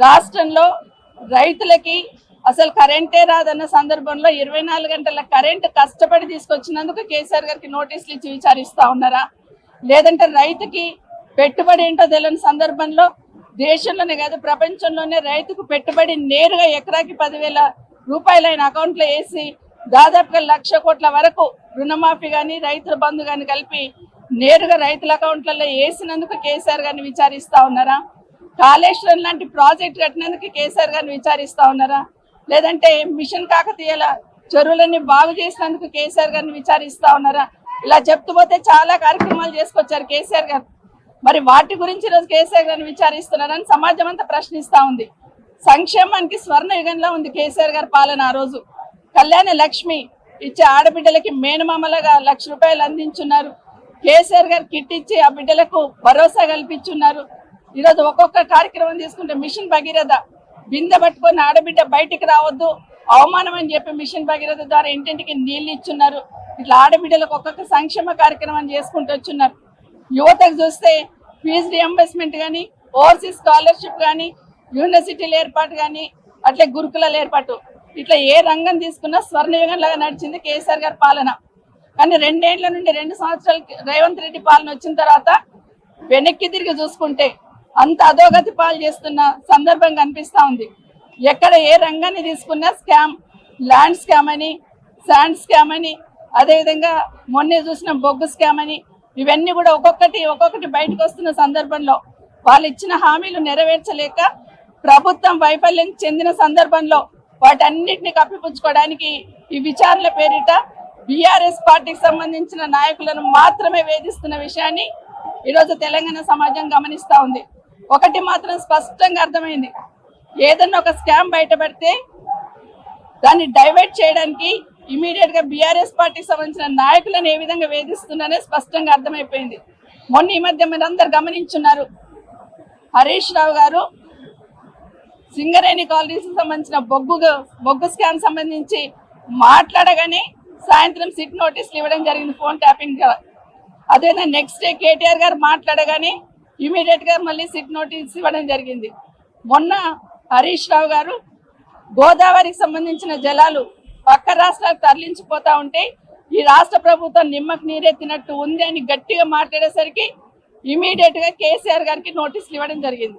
రాష్ట్రంలో రైతులకి అసలు కరెంటే రాదన్న సందర్భంలో ఇరవై నాలుగు గంటల కరెంట్ కష్టపడి తీసుకొచ్చినందుకు కేసీఆర్ గారికి నోటీసులు ఇచ్చి విచారిస్తా ఉన్నారా? లేదంటే రైతుకి పెట్టుబడి ఏంటో తెలియని సందర్భంలో దేశంలోనే కాదు ప్రపంచంలోనే రైతుకు పెట్టుబడి నేరుగా ఎకరాకి పదివేల రూపాయలు ఆయన అకౌంట్లో వేసి దాదాపుగా లక్ష కోట్ల వరకు రుణమాఫీ కానీ రైతుల బంధు కానీ కలిపి నేరుగా రైతుల అకౌంట్లలో వేసినందుకు కేసీఆర్ గారిని విచారిస్తా ఉన్నారా? కాళేశ్వరం లాంటి ప్రాజెక్ట్ కట్టినందుకు కేసీఆర్ గారిని విచారిస్తా ఉన్నారా? లేదంటే మిషన్ కాకతీయాల చెరువులన్నీ బాగు చేసినందుకు కేసీఆర్ గారిని విచారిస్తా ఉన్నారా? ఇలా చెప్తూ పోతే చాలా కార్యక్రమాలు చేసుకొచ్చారు కేసీఆర్ గారు. మరి వాటి గురించి ఈరోజు కేసీఆర్ గారిని విచారిస్తున్నారని సమాజం అంతా ప్రశ్నిస్తా ఉంది. సంక్షేమానికి స్వర్ణ యుగంలో ఉంది కేసీఆర్ గారి పాలన ఆ రోజు. కళ్యాణ లక్ష్మి ఇచ్చే ఆడబిడ్డలకి మేనమామలుగా లక్ష రూపాయలు అందించున్నారు. కేసీఆర్ గారు కిట్ ఇచ్చి ఆ బిడ్డలకు భరోసా కల్పించున్నారు. ఈరోజు ఒక్కొక్క కార్యక్రమం తీసుకుంటే మిషన్ భగీరథ బిందె పట్టుకొని ఆడబిడ్డ బయటికి రావద్దు. అవమానం అని చెప్పి మిషన్ భగీరథ ద్వారా ఇంటింటికి నీళ్ళు ఇచ్చున్నారు. ఇట్లా ఆడబిడ్డలకు ఒక్కొక్క సంక్షేమ కార్యక్రమం చేసుకుంటూ వచ్చున్నారు. యువతకు చూస్తే ఫీజు రియంబర్స్మెంట్ కానీ ఓవర్సీస్ స్కాలర్షిప్ కానీ యూనివర్సిటీల ఏర్పాటు కానీ అట్లే గురుకులాల ఏర్పాటు. ఇట్లా ఏ రంగం తీసుకున్నా స్వర్ణయుగంలాగా నడిచింది కేసీఆర్ గారి పాలన. కానీ రెండేళ్ళ నుండి రెండు సంవత్సరాలు రేవంత్ రెడ్డి పాలన వచ్చిన తర్వాత వెనక్కి తిరిగి చూసుకుంటే అంత అధోగతి పాలు చేస్తున్న సందర్భం కనిపిస్తూ ఉంది. ఎక్కడ ఏ రంగాన్ని తీసుకున్నా స్కామ్ ల్యాండ్ స్కామ్ అని శాండ్ స్కామ్ అని అదేవిధంగా మొన్నే చూసిన బొగ్గు స్కామ్ అని ఇవన్నీ కూడా ఒక్కొక్కటి ఒక్కొక్కటి బయటకు వస్తున్న సందర్భంలో వాళ్ళు ఇచ్చిన హామీలు నెరవేర్చలేక ప్రభుత్వం వైఫల్యం చెందిన సందర్భంలో వాటన్నిటిని కప్పిపుచ్చుకోవడానికి ఈ విచారణ పేరిట బీఆర్ఎస్ పార్టీకి సంబంధించిన నాయకులను మాత్రమే వేధిస్తున్న విషయాన్ని ఈరోజు తెలంగాణ సమాజం గమనిస్తూ ఉంది. ఒకటి మాత్రం స్పష్టంగా అర్థమైంది. ఏదన్నా ఒక స్కామ్ బయటపడితే దాన్ని డైవర్ట్ చేయడానికి ఇమీడియట్గా బీఆర్ఎస్ పార్టీకి సంబంధించిన నాయకులను ఏ విధంగా వేధిస్తున్నానే స్పష్టంగా అర్థమైపోయింది. మొన్న ఈ మధ్య మీరు గమనించున్నారు. హరీష్ రావు గారు సింగరేణి కాలనీస్ సంబంధించిన బొగ్గు బొగ్గు స్కామ్ సంబంధించి మాట్లాడగానే సాయంత్రం సిట్ నోటీసులు ఇవ్వడం జరిగింది ఫోన్ ట్యాపింగ్ అదేవిధంగా నెక్స్ట్ డే కేటీఆర్ గారు మాట్లాడగానే ఇమీడియట్గా మళ్ళీ సిట్ నోటీస్ ఇవ్వడం జరిగింది. మొన్న హరీష్ రావు గారు గోదావరికి సంబంధించిన జలాలు పక్క రాష్ట్రాలకు తరలించిపోతా ఉంటే ఈ రాష్ట్ర ప్రభుత్వం నిమ్మకు నీరెత్తినట్టు ఉంది అని గట్టిగా మాట్లాడేసరికి ఇమీడియట్గా కేసీఆర్ గారికి నోటీసులు ఇవ్వడం జరిగింది.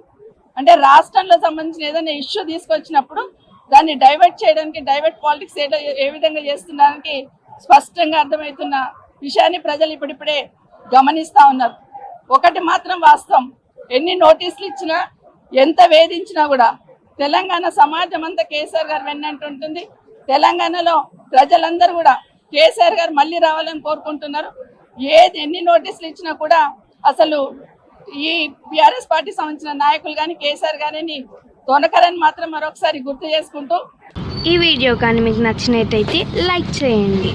అంటే రాష్ట్రంలో సంబంధించిన ఏదైనా ఇష్యూ తీసుకొచ్చినప్పుడు దాన్ని డైవర్ట్ చేయడానికి డైవర్ట్ పాలిటిక్స్ ఏదో ఏ విధంగా చేస్తున్నానికి స్పష్టంగా అర్థమవుతున్న విషయాన్ని ప్రజలు ఇప్పుడిప్పుడే గమనిస్తా ఉన్నారు. ఒకటి మాత్రం వాస్తవం. ఎన్ని నోటీసులు ఇచ్చినా ఎంత వేధించినా కూడా తెలంగాణ సమాజం అంతా కేసీఆర్ గారు వెన్నంటుంటుంది తెలంగాణలో ప్రజలందరూ కూడా కేసీఆర్ గారు మళ్ళీ రావాలని కోరుకుంటున్నారు. ఏది ఎన్ని నోటీసులు ఇచ్చినా కూడా అసలు ఈ బీఆర్ఎస్ పార్టీ సంబంధించిన నాయకులు కానీ కేసీఆర్ గారిని తొనకరని మాత్రం మరొకసారి గుర్తు చేసుకుంటూ ఈ వీడియో కానీ మీకు నచ్చినట్టయితే లైక్ చేయండి.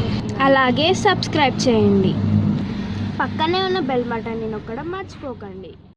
అలాగే సబ్స్క్రైబ్ చేయండి. పక్కనే ఉన్న బెల్ బటన్ని నొక్కడం మర్చిపోకండి.